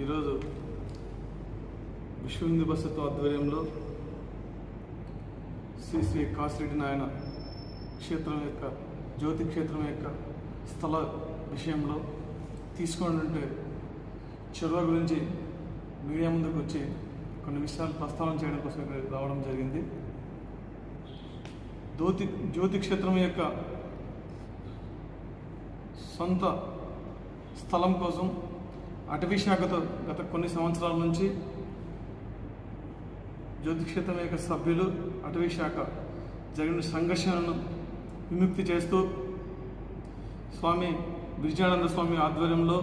ఈరోజు విశ్వ హిందూ పరిషత్ ఆధ్వర్యంలో శ్రీ శ్రీ కాసిరెడ్డి నాయన క్షేత్రం యొక్క జ్యోతి క్షేత్రం యొక్క స్థల విషయంలో తీసుకున్నటువంటి చొరవ గురించి మీడియా ముందుకు వచ్చి కొన్ని విషయాలు ప్రస్తావన చేయడం కోసం ఇక్కడ రావడం జరిగింది. జ్యోతి జ్యోతి క్షేత్రం యొక్క సొంత స్థలం కోసం అటవీ శాఖతో గత కొన్ని సంవత్సరాల నుంచి జ్యోతిక్షేత్రం యొక్క సభ్యులు అటవీ శాఖ జరిగిన సంఘర్షణను విముక్తి చేస్తూ స్వామి విజయానంద స్వామి ఆధ్వర్యంలో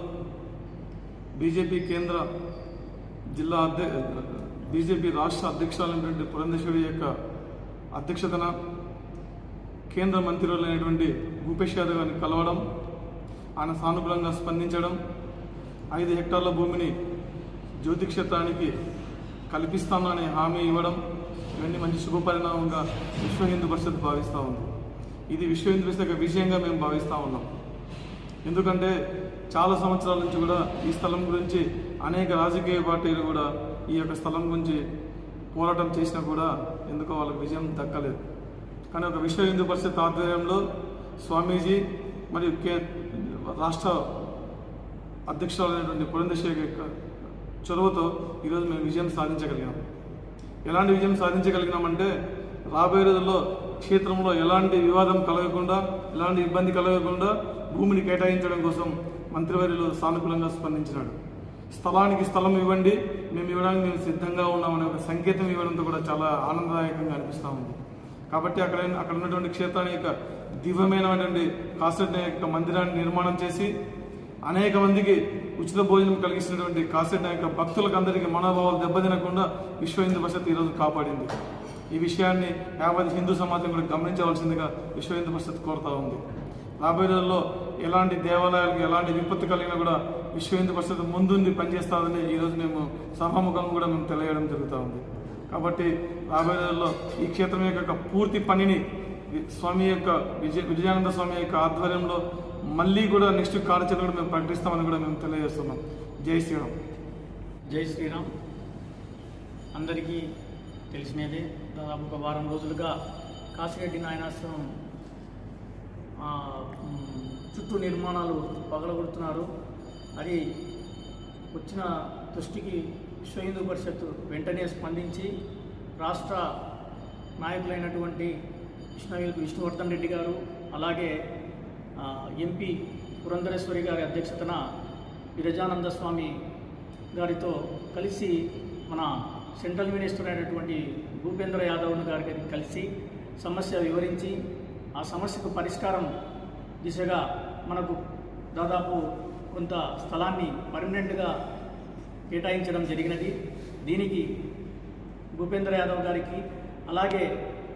బీజేపీ కేంద్ర జిల్లా అధ్య బీజేపీ రాష్ట్ర అధ్యక్షులైనటువంటి పురంధేశ్వరి యొక్క అధ్యక్షతన కేంద్ర మంత్రులైనటువంటి భూపేష్ యాదవ్ గారిని కలవడం ఆయన సానుకూలంగా స్పందించడం ఐదు హెక్టార్ల భూమిని జ్యోతి క్షేత్రానికి కల్పిస్తామనే హామీ ఇవ్వడం ఇవన్నీ మంచి శుభపరిణామంగా విశ్వ హిందూ పరిషత్ భావిస్తూ ఉంది. ఇది విశ్వ హిందూ పరిషత్ యొక్క విజయంగా మేము భావిస్తూ ఉన్నాం. ఎందుకంటే చాలా సంవత్సరాల నుంచి కూడా ఈ స్థలం గురించి అనేక రాజకీయ పార్టీలు కూడా ఈ యొక్క స్థలం గురించి పోరాటం చేసినా కూడా ఎందుకో వాళ్ళకి విజయం దక్కలేదు. కానీ ఒక విశ్వ హిందూ పరిషత్ ఆధ్వర్యంలో స్వామీజీ మరియు కే రాష్ట్ర అధ్యక్షురాలైనటువంటి పురంధేశ్వరి యొక్క చొరవతో ఈరోజు మేము విజయం సాధించగలిగాం. ఎలాంటి విజయం సాధించగలిగినామంటే రాబోయే రోజుల్లో క్షేత్రంలో ఎలాంటి వివాదం కలగకుండా ఎలాంటి ఇబ్బంది కలగకుండా భూమిని కేటాయించడం కోసం మంత్రివర్యులు సానుకూలంగా స్పందించినాడు. స్థలానికి స్థలం ఇవ్వండి మేము ఇవ్వడానికి మేము సిద్ధంగా ఉన్నామనే ఒక సంకేతం ఇవ్వడంతో కూడా చాలా ఆనందదాయకంగా అనిపిస్తూ ఉంది. కాబట్టి అక్కడ అక్కడ ఉన్నటువంటి క్షేత్రాన్ని యొక్క దివ్యమైనటువంటి కాసెట్ యొక్క మందిరాన్ని నిర్మాణం చేసి అనేక మందికి ఉచిత భోజనం కలిగిస్తున్నటువంటి కాసెట్ యొక్క భక్తులకు అందరికీ మనోభావాలు దెబ్బతినకుండా విశ్వ హిందూ పరిషత్ ఈరోజు కాపాడింది. ఈ విషయాన్ని యావత్ హిందూ సమాజం కూడా గమనించవలసిందిగా విశ్వ హిందూ పరిషత్ కోరుతా ఉంది. రాబోయే రోజుల్లో ఎలాంటి దేవాలయాలకు ఎలాంటి విపత్తు కలిగినా కూడా విశ్వ హిందూ పరిషత్ ముందుంది పనిచేస్తామని ఈరోజు మేము సభాముఖంగా కూడా మేము తెలియడం జరుగుతూ ఉంది. కాబట్టి రాబోయే రోజుల్లో ఈ క్షేత్రం యొక్క పూర్తి పనిని స్వామి యొక్క విజయ విజయానంద స్వామి యొక్క ఆధ్వర్యంలో మళ్ళీ కూడా నెక్స్ట్ కార్యాచరణ కూడా మేము ప్రకటిస్తామని కూడా మేము తెలియజేస్తున్నాం. జై శ్రీరామ్. జై శ్రీరామ్. అందరికీ తెలిసినదే దాదాపు ఒక వారం రోజులుగా కాసిరెడ్డి నాయనాశ్రమం చుట్టూ నిర్మాణాలు పగలగొడుతున్నారు. అది వచ్చిన దృష్టికి విశ్వ హిందూ పరిషత్ వెంటనే స్పందించి రాష్ట్ర నాయకులైనటువంటి విష్ణు విష్ణువర్ధన్ రెడ్డి గారు అలాగే ఎంపీ పురంధరేశ్వరి గారి అధ్యక్షతన విరజానంద స్వామి గారితో కలిసి మన సెంట్రల్ మినిస్టర్ అయినటువంటి భూపేంద్ర యాదవ్ గారికి కలిసి సమస్య వివరించి ఆ సమస్యకు పరిష్కారం దిశగా మనకు దాదాపు కొంత స్థలాన్ని పర్మనెంట్గా కేటాయించడం జరిగినది. దీనికి భూపేంద్ర యాదవ్ గారికి అలాగే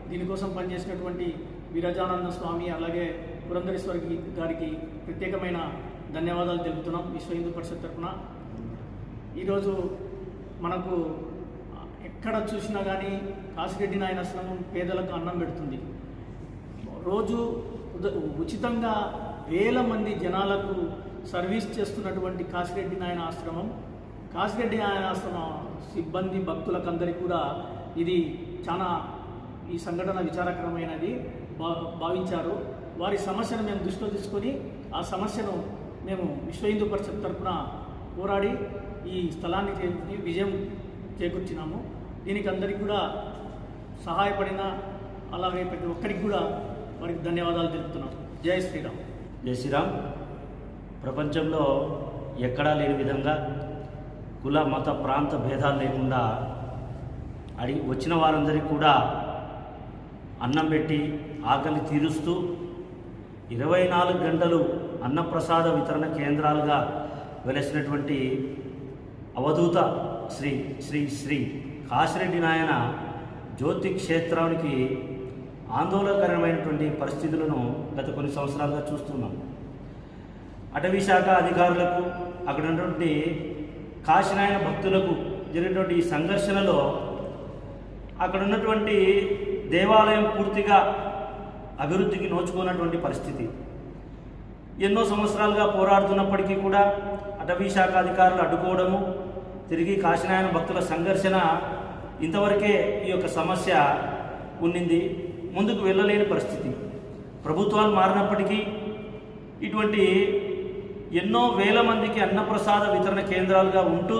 దీనికోసం పనిచేసినటువంటి విరజానంద స్వామి అలాగే పురంధరేశ్వరికి గారికి ప్రత్యేకమైన ధన్యవాదాలు తెలుపుతున్నాం విశ్వ హిందూ పరిషత్ తరఫున. ఈరోజు మనకు ఎక్కడ చూసినా కానీ కాసిరెడ్డి నాయన ఆశ్రమం పేదలకు అన్నం పెడుతుంది. రోజు ఉద- ఉచితంగా వేల మంది జనాలకు సర్వీస్ చేస్తున్నటువంటి కాసిరెడ్డి నాయన ఆశ్రమం. కాసిరెడ్డి నాయన ఆశ్రమం సిబ్బంది భక్తులకు అందరికీ కూడా ఇది చాలా ఈ సంఘటన విచారకరమైనది భా భావించారు. వారి సమస్యను మేము దృష్టిలో తీసుకొని ఆ సమస్యను మేము విశ్వ హిందూ పరిషత్ తరఫున పోరాడి ఈ స్థలాన్ని విజయం చేకూర్చినాము. దీనికి అందరికీ కూడా సహాయపడిన అలాగే ప్రతి ఒక్కరికి కూడా వారికి ధన్యవాదాలు తెలుపుతున్నాం. జై శ్రీరామ్. జై శ్రీరామ్. ప్రపంచంలో ఎక్కడా లేని విధంగా కుల మత ప్రాంత భేదాలు లేకుండా అడిగి వచ్చిన వారందరికీ కూడా అన్నం పెట్టి ఆకలి తీరుస్తూ ఇరవై నాలుగు గంటలు అన్నప్రసాద వితరణ కేంద్రాలుగా వెలసినటువంటి అవధూత శ్రీ శ్రీ శ్రీ కాశిరెడ్డి నాయన జ్యోతి క్షేత్రానికి ఆందోళనకరమైనటువంటి పరిస్థితులను గత కొన్ని సంవత్సరాలుగా చూస్తున్నాం. అటవీ శాఖ అధికారులకు అక్కడ ఉన్నటువంటి కాశీనాయన భక్తులకు జరిగినటువంటి ఈ సంఘర్షణలో అక్కడ ఉన్నటువంటి దేవాలయం పూర్తిగా అభివృద్ధికి నోచుకున్నటువంటి పరిస్థితి. ఎన్నో సంవత్సరాలుగా పోరాడుతున్నప్పటికీ కూడా అటవీ శాఖ అధికారులు అడ్డుకోవడము తిరిగి కాశీనాయన భక్తుల సంఘర్షణ ఇంతవరకే ఈ యొక్క సమస్య ఉండింది ముందుకు వెళ్ళలేని పరిస్థితి. ప్రభుత్వాలు మారినప్పటికీ ఇటువంటి ఎన్నో వేల మందికి అన్నప్రసాద వితరణ కేంద్రాలుగా ఉంటూ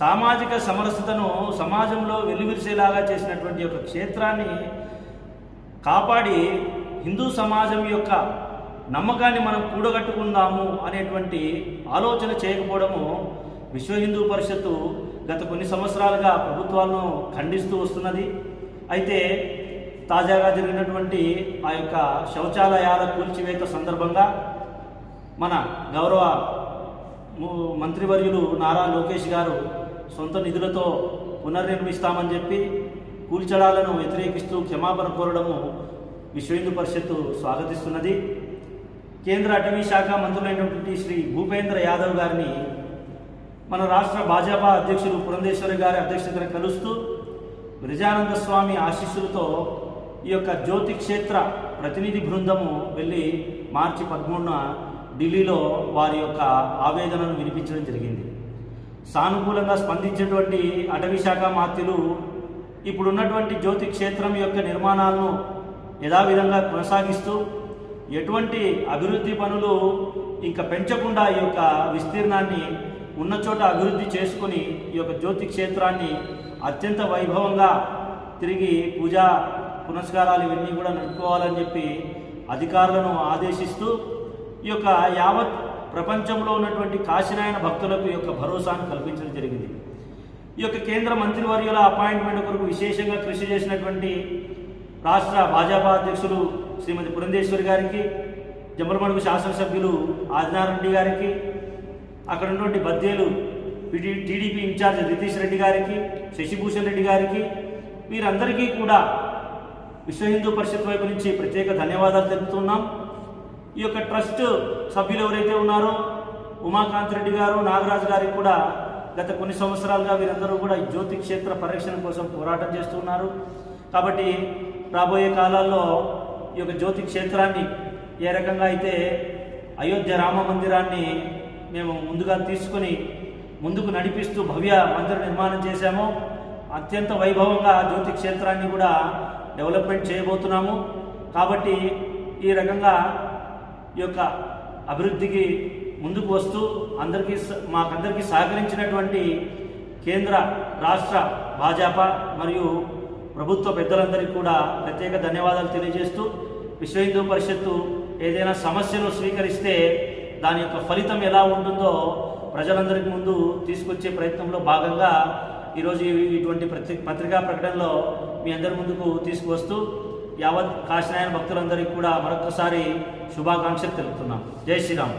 సామాజిక సమరసతను సమాజంలో వెలువిరిసేలాగా చేసినటువంటి ఒక క్షేత్రాన్ని కాపాడి హిందూ సమాజం యొక్క నమ్మకాన్ని మనం కూడగట్టుకుందాము అనేటువంటి ఆలోచన చేయకపోవడము విశ్వ హిందూ పరిషత్తు గత కొన్ని సంవత్సరాలుగా ప్రభుత్వాలను ఖండిస్తూ వస్తున్నది. అయితే తాజాగా జరిగినటువంటి ఆ యొక్క శౌచాలయాల కూల్చివేత సందర్భంగా మన గౌరవ మంత్రివర్యులు నారా లోకేష్ గారు సొంత నిధులతో పునర్నిర్మిస్తామని చెప్పి కూల్చడాలను వ్యతిరేకిస్తూ క్షమాపణ కోరడము విశ్వ హిందూ పరిషత్తు స్వాగతిస్తున్నది. కేంద్ర అటవీ శాఖ మంత్రులైనటువంటి శ్రీ భూపేంద్ర యాదవ్ గారిని మన రాష్ట్ర భాజపా అధ్యక్షులు పురంధేశ్వరి గారి అధ్యక్షతను కలుస్తూ విరజానంద స్వామి ఆశీస్సులతో ఈ యొక్క జ్యోతి క్షేత్ర ప్రతినిధి బృందము వెళ్ళి మార్చి పదమూడున ఢిల్లీలో వారి యొక్క ఆవేదనను వినిపించడం జరిగింది. సానుకూలంగా స్పందించినటువంటి అటవీ శాఖ మాత్యులు ఇప్పుడున్నటువంటి జ్యోతి క్షేత్రం యొక్క నిర్మాణాలను యథావిధంగా కొనసాగిస్తూ ఎటువంటి అభివృద్ధి పనులు ఇంకా పెంచకుండా ఈ యొక్క విస్తీర్ణాన్ని ఉన్న చోట అభివృద్ధి చేసుకుని ఈ యొక్క జ్యోతి క్షేత్రాన్ని అత్యంత వైభవంగా తిరిగి పూజా పునస్కారాలు ఇవన్నీ కూడా నడుపుకోవాలని చెప్పి అధికారులను ఆదేశిస్తూ ఈ యొక్క యావత్ ప్రపంచంలో ఉన్నటువంటి కాశీనాయన భక్తులకు ఈ యొక్క భరోసాను కల్పించడం జరిగింది. ఈ యొక్క కేంద్ర మంత్రివర్యుల అపాయింట్మెంట్ కొరకు విశేషంగా కృషి చేసినటువంటి రాష్ట్ర భాజపా అధ్యక్షులు శ్రీమతి పురంధేశ్వరి గారికి జమ్మలమడుగు శాసనసభ్యులు ఆదినారెడ్డి రెడ్డి గారికి అక్కడ ఉన్నటువంటి బద్దేలు టీడీపీ ఇన్ఛార్జ్ నితీష్ రెడ్డి గారికి శశిభూషణ్ రెడ్డి గారికి వీరందరికీ కూడా విశ్వ హిందూ పరిషత్ వైపు నుంచి ప్రత్యేక ధన్యవాదాలు తెలుపుతున్నాం. ఈ యొక్క ట్రస్ట్ సభ్యులు ఎవరైతే ఉన్నారో ఉమాకాంత్ రెడ్డి గారు నాగరాజు గారికి కూడా గత కొన్ని సంవత్సరాలుగా వీరందరూ కూడా జ్యోతి క్షేత్ర పరిరక్షణ కోసం పోరాటం చేస్తున్నారు. కాబట్టి రాబోయే కాలాల్లో ఈ యొక్క జ్యోతి క్షేత్రాన్ని ఏ రకంగా అయితే అయోధ్య రామ మందిరాన్ని మేము ముందుగా తీసుకొని ముందుకు నడిపిస్తూ భవ్య మందిర నిర్మాణం చేశామో అత్యంత వైభవంగా జ్యోతి క్షేత్రాన్ని కూడా డెవలప్మెంట్ చేయబోతున్నాము. కాబట్టి ఈ రకంగా ఈ యొక్క అభివృద్ధికి ముందుకు వస్తూ అందరికీ స- మాకందరికీ సహకరించినటువంటి కేంద్ర రాష్ట్ర భాజపా మరియు ప్రభుత్వ పెద్దలందరికీ కూడా ప్రత్యేక ధన్యవాదాలు తెలియజేస్తూ విశ్వ హిందూ పరిషత్తు ఏదైనా సమస్యను స్వీకరిస్తే దాని యొక్క ఫలితం ఎలా ఉంటుందో ప్రజలందరికీ ముందు తీసుకొచ్చే ప్రయత్నంలో భాగంగా ఈరోజు ఇటువంటి పత్రికా ప్రకటనలో మీ అందరి ముందుకు తీసుకువస్తూ యావత్ కాశీనాయన భక్తులందరికీ కూడా మరొకసారి శుభాకాంక్షలు తెలుపుతున్నాం. జై శ్రీరామ్.